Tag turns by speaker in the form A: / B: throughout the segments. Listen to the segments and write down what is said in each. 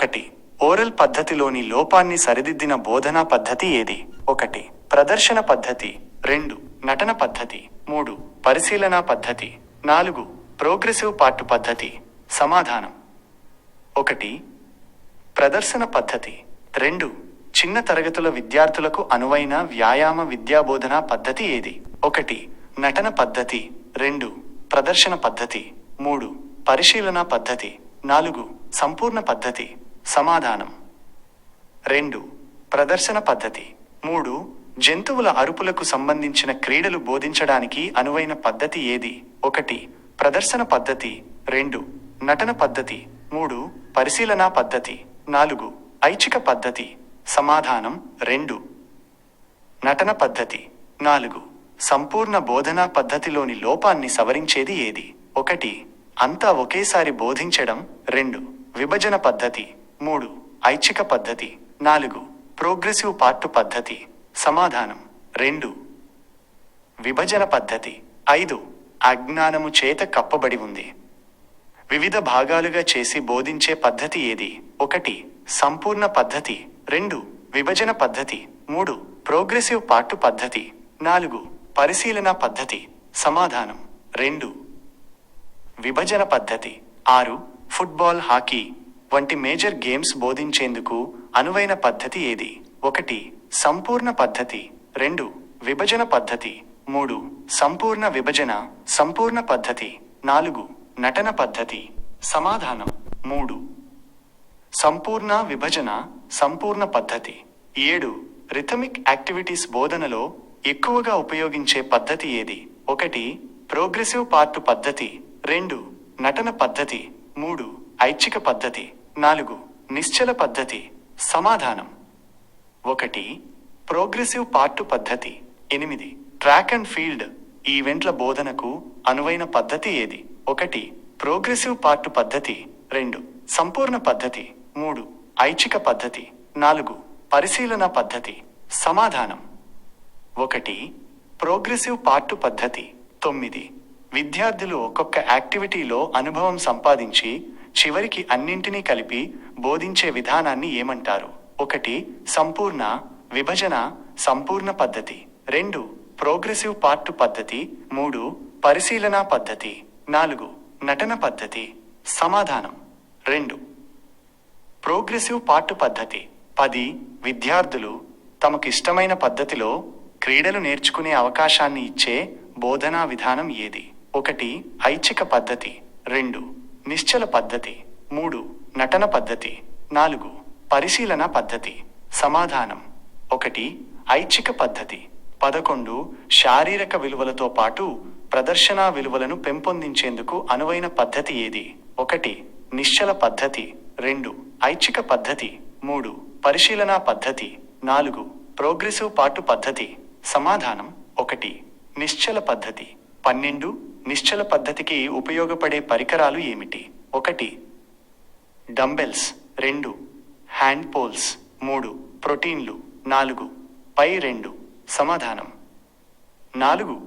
A: ఒకటి. ఓరల్ పద్ధతిలోని లోపాన్ని సరిదిద్దిన బోధనా పద్ధతి ఏది? ఒకటి. ప్రదర్శన పద్ధతి. రెండు. నటన పద్ధతి. మూడు. పరిశీలన పద్ధతి. నాలుగు. ప్రోగ్రెసివ్ పార్ట్ పద్ధతి. సమాధానం. ఒకటి. ప్రదర్శన పద్ధతి. రెండు. చిన్న తరగతుల విద్యార్థులకు అనువైన వ్యాయామ విద్యాబోధన పద్ధతి ఏది? ఒకటి. నటన పద్ధతి. రెండు. ప్రదర్శన పద్ధతి. మూడు. పరిశీలన పద్ధతి. నాలుగు. సంపూర్ణ పద్ధతి. సమాధానం. రెండు ప్రదర్శన పద్ధతి. మూడు జంతువుల అరుపులకు సంబంధించిన క్రీడలు బోధించడానికి అనువైన పద్ధతి ఏది? ఒకటి ప్రదర్శన పద్ధతి. రెండు నటన పద్ధతి. మూడు పరిశీలనా పద్ధతి. నాలుగు ఐచ్ఛిక పద్ధతి. సమాధానం రెండు. నటన పద్ధతి. నాలుగు సంపూర్ణ బోధనా పద్ధతిలోని లోపాన్ని సవరించేది ఏది? ఒకటి అంతా ఒకేసారి బోధించడం. రెండు విభజన పద్ధతి. మూడు. ఐచ్ఛిక పద్ధతి. నాలుగు. ప్రోగ్రెసివ్ పార్ట్ పద్ధతి. సమాధానం. రెండు. విభజన పద్ధతి. ఐదు. అజ్ఞానము చేత కప్పబడి ఉంది. వివిధ భాగాలుగా చేసి బోధించే పద్ధతి ఏది? ఒకటి. సంపూర్ణ పద్ధతి. రెండు. విభజన పద్ధతి. మూడు. ప్రోగ్రెసివ్ పార్ట్ పద్ధతి. నాలుగు. పరిశీలన పద్ధతి. సమాధానం. రెండు. విభజన పద్ధతి. ఆరు. Football hockey. వంటి మేజర్ గేమ్స్ బోధించేందుకు అనువైన పద్ధతి ఏది? ఒకటి సంపూర్ణ పద్ధతి. రెండు విభజన పద్ధతి. మూడు సంపూర్ణ విభజన సంపూర్ణ పద్ధతి. నాలుగు నటన పద్ధతి. సమాధానం మూడు. సంపూర్ణ విభజన సంపూర్ణ పద్ధతి. ఏడు రిథమిక్ యాక్టివిటీస్ బోధనలో ఎక్కువగా ఉపయోగించే పద్ధతి ఏది? ఒకటి ప్రోగ్రెసివ్ పార్ట్ పద్ధతి. రెండు నటన పద్ధతి. మూడు ఐచ్ఛిక పద్ధతి. నాలుగు నిశ్చల పద్ధతి సమాధానం. ఒకటి ప్రోగ్రెసివ్ పార్ట్ పద్ధతి. ఎనిమిది ట్రాక్ అండ్ ఫీల్డ్ ఈవెంట్ల బోధనకు అనువైన పద్ధతి ఏది? ఒకటి ప్రోగ్రెసివ్ పార్ట్ పద్ధతి. రెండు సంపూర్ణ పద్ధతి. మూడు ఐచ్ఛిక పద్ధతి. నాలుగు పరిశీలన పద్ధతి. సమాధానం. ఒకటి ప్రోగ్రెసివ్ పార్ట్ పద్ధతి. తొమ్మిది విద్యార్థులు ఒక్కొక్క యాక్టివిటీలో అనుభవం సంపాదించి చివరికి అన్నింటినీ కలిపి బోధించే విధానాన్ని ఏమంటారు? ఒకటి సంపూర్ణ విభజన సంపూర్ణ పద్ధతి. రెండు ప్రోగ్రెసివ్ పార్ట్ పద్ధతి. మూడు పరిశీలన పద్ధతి. నాలుగు నటన పద్ధతి. సమాధానం. రెండు ప్రోగ్రెసివ్ పార్ట్ పద్ధతి. పది విద్యార్థులు తమకిష్టమైన పద్ధతిలో క్రీడలు నేర్చుకునే అవకాశాన్ని ఇచ్చే బోధనా విధానం ఏది? ఒకటి ఐచ్ఛిక పద్ధతి. రెండు నిశ్చల పద్ధతి. మూడు నటన పద్ధతి. నాలుగు పరిశీలన పద్ధతి. సమాధానం. ఒకటి ఐచ్ఛిక పద్ధతి. పదకొండు శారీరక విలువలతో పాటు ప్రదర్శనా విలువలను పెంపొందించేందుకు అనువైన పద్ధతి ఏది? ఒకటి నిశ్చల పద్ధతి. రెండు ఐచ్ఛిక పద్ధతి. మూడు పరిశీలన పద్ధతి. నాలుగు ప్రోగ్రెసివ్ పాటు పద్ధతి. సమాధానం. ఒకటి నిశ్చల పద్ధతి. పన్నెండు నిశ్చల పద్ధతికి ఉపయోగపడే పరికరాలు ఏమిటి? ఒకటి డంబెల్స్. రెండు హ్యాండ్ పోల్స్. మూడు ప్రోటీన్లు. నాలుగు పై రెండు. సమాధానం. నాలుగు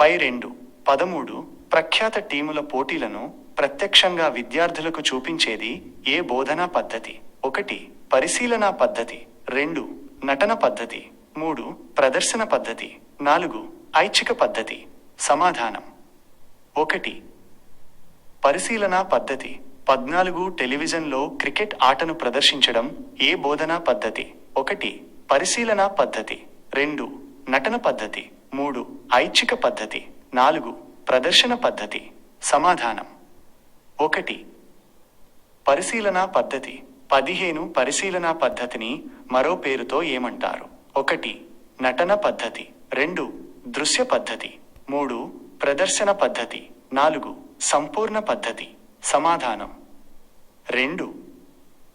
A: పై రెండు. పదమూడు ప్రఖ్యాత టీముల పోటీలను ప్రత్యక్షంగా విద్యార్థులకు చూపించేది ఏ బోధనా పద్ధతి? ఒకటి పరిశీలనా పద్ధతి. రెండు నటన పద్ధతి. మూడు ప్రదర్శన పద్ధతి. నాలుగు ఐచ్ఛిక పద్ధతి. సమాధానం. ఒకటి. పరిశీలన పద్ధతి. పద్నాలుగు టెలివిజన్లో క్రికెట్ ఆటను ప్రదర్శించడం ఏ బోధనా పద్ధతి? ఒకటి. పరిశీలనా పద్ధతి. రెండు. నటన పద్ధతి. మూడు. ఐచ్ఛిక పద్ధతి. నాలుగు. ప్రదర్శన పద్ధతి. సమాధానం. ఒకటి. పరిశీలన పద్ధతి. పదిహేను పరిశీలనా పద్ధతిని మరో పేరుతో ఏమంటారు? ఒకటి. నటన పద్ధతి. రెండు. దృశ్య పద్ధతి. మూడు ప్రదర్శన పద్ధతి. నాలుగు సంపూర్ణ పద్ధతి. సమాధానం. రెండు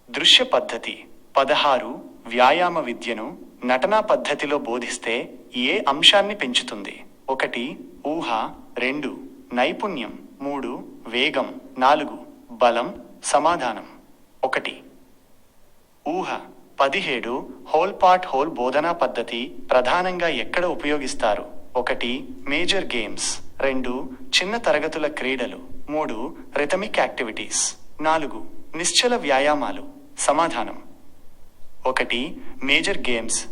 A: దృశ్య పద్ధతి. పదహారు వ్యాయామ విద్యను నటనా పద్ధతిలో బోధిస్తే ఏ అంశాన్ని పెంచుతుంది? ఒకటి ఊహ. రెండు నైపుణ్యం. మూడు వేగం. నాలుగు బలం. సమాధానం. ఒకటి ఊహ. పదిహేడు హోల్ పార్ట్ హోల్ బోధనా పద్ధతి ప్రధానంగా ఎక్కడ ఉపయోగిస్తారు? ఒకటి మేజర్ గేమ్స్. రెండు చిన్న తరగతుల క్రీడలు. మూడు రిథమిక్ యాక్టివిటీస్. నాలుగు నిశ్చల వ్యాయామాలు. సమాధానం. ఒకటి మేజర్ గేమ్స్.